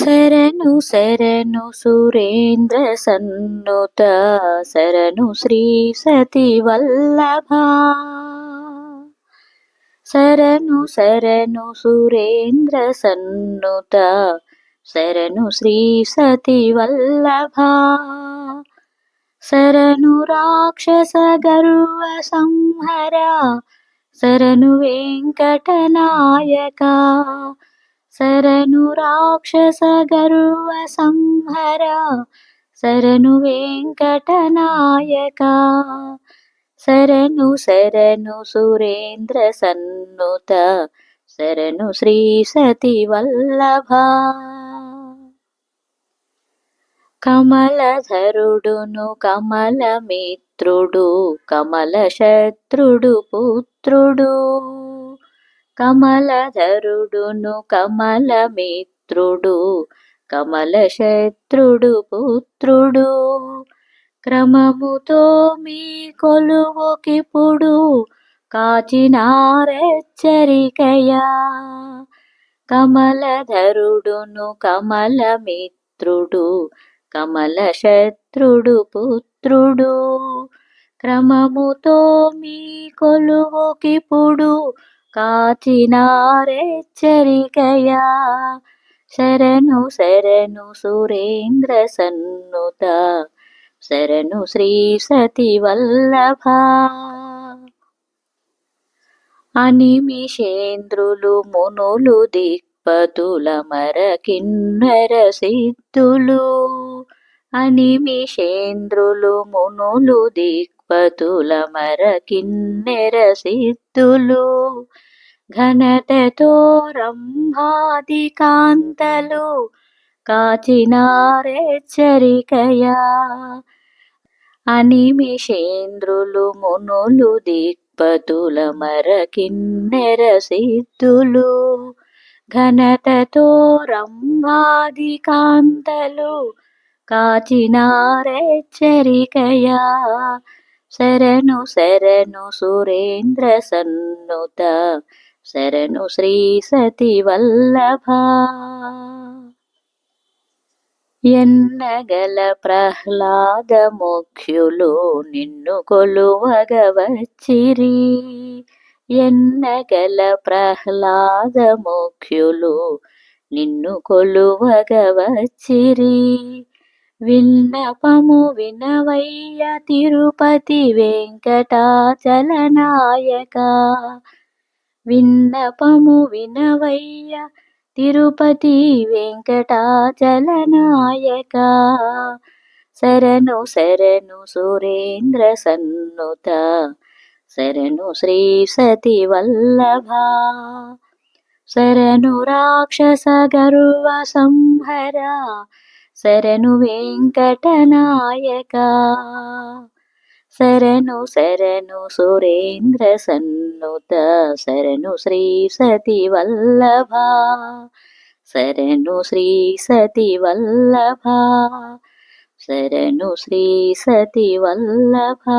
శరణు శరణు సురేంద్ర సన్నుత శరణు శ్రీ సతి వల్లభ. శరణు శరణు సురేంద్ర సన్నుత శరణు శ్రీ సతి వల్లభ. శరణు రాక్షస గర్వ సంహర శరణు వెంకటనాయక శరణు రాక్షస గర్వ సంహర శరణు వెంకటనాయక శరణు శరణు సురేంద్ర సన్నుత శరణు శ్రీ సతి వల్లభ. కమలధరుడును కమలమిత్రుడు కమల శత్రుడు పుత్రుడు. కమలధరుడును కమలమిత్రుడు కమల శత్రుడు పుత్రుడు. క్రమముతో మీ కొలువుకిప్పుడు కాచినారెచ్చరికయా. కమలధరుడును కమలమిత్రుడు కమల శత్రుడు పుత్రుడు. క్రమముతో మీ కొలువుకిప్పుడు కాచినారెచ్చరికయా శరణు శరణు సురేంద్ర సన్నుత. శరణు శ్రీ సతి వల్లభ. అనిమిషేంద్రులు మునులు దిక్పతుల మరకిన్నర సిద్ధులు. అనిమిషేంద్రులు మునులు దిక్పతుల మరకిన్నెర సిద్ధులు ఘనతతో రంభాది కాంతలు కాచినారెచ్చరికయా. అనిమిషేంద్రులు మునులు దిక్పతుల మరకిన్నెర సిద్ధులు ఘనతతో రంభాది కాంతలు కాచినారెచ్చరికయా. శరణు శరణు సురేంద్ర సన్నుత శరణు శ్రీ సతి వల్లభ. ఎన్నగల ప్రహ్లాద ముఖ్యులు నిన్ను కొలువగవచ్చిరి ఎన్నగల ప్రహ్లాద ముఖ్యులు నిన్ను కొలువగవచ్చిరి విన్నపము వినవయ్య తిరుపతి వెంకటాచలనాయక. విన్నపము వినవయ్య తిరుపతి వెంకటాచలనాయక. శరణు శరణు సురేంద్ర సన్నుత. శరణు శ్రీ సతి వల్లభ. శరణు రాక్షస గర్వ సంహరా. శరణు వెంకటనాయక. శరణు శరణు సురేంద్ర సన్నుత. శరణు శ్రీ సతి వల్లభ. శరణు శ్రీ సతి వల్లభ. శరణు శ్రీ సతి వల్లభ.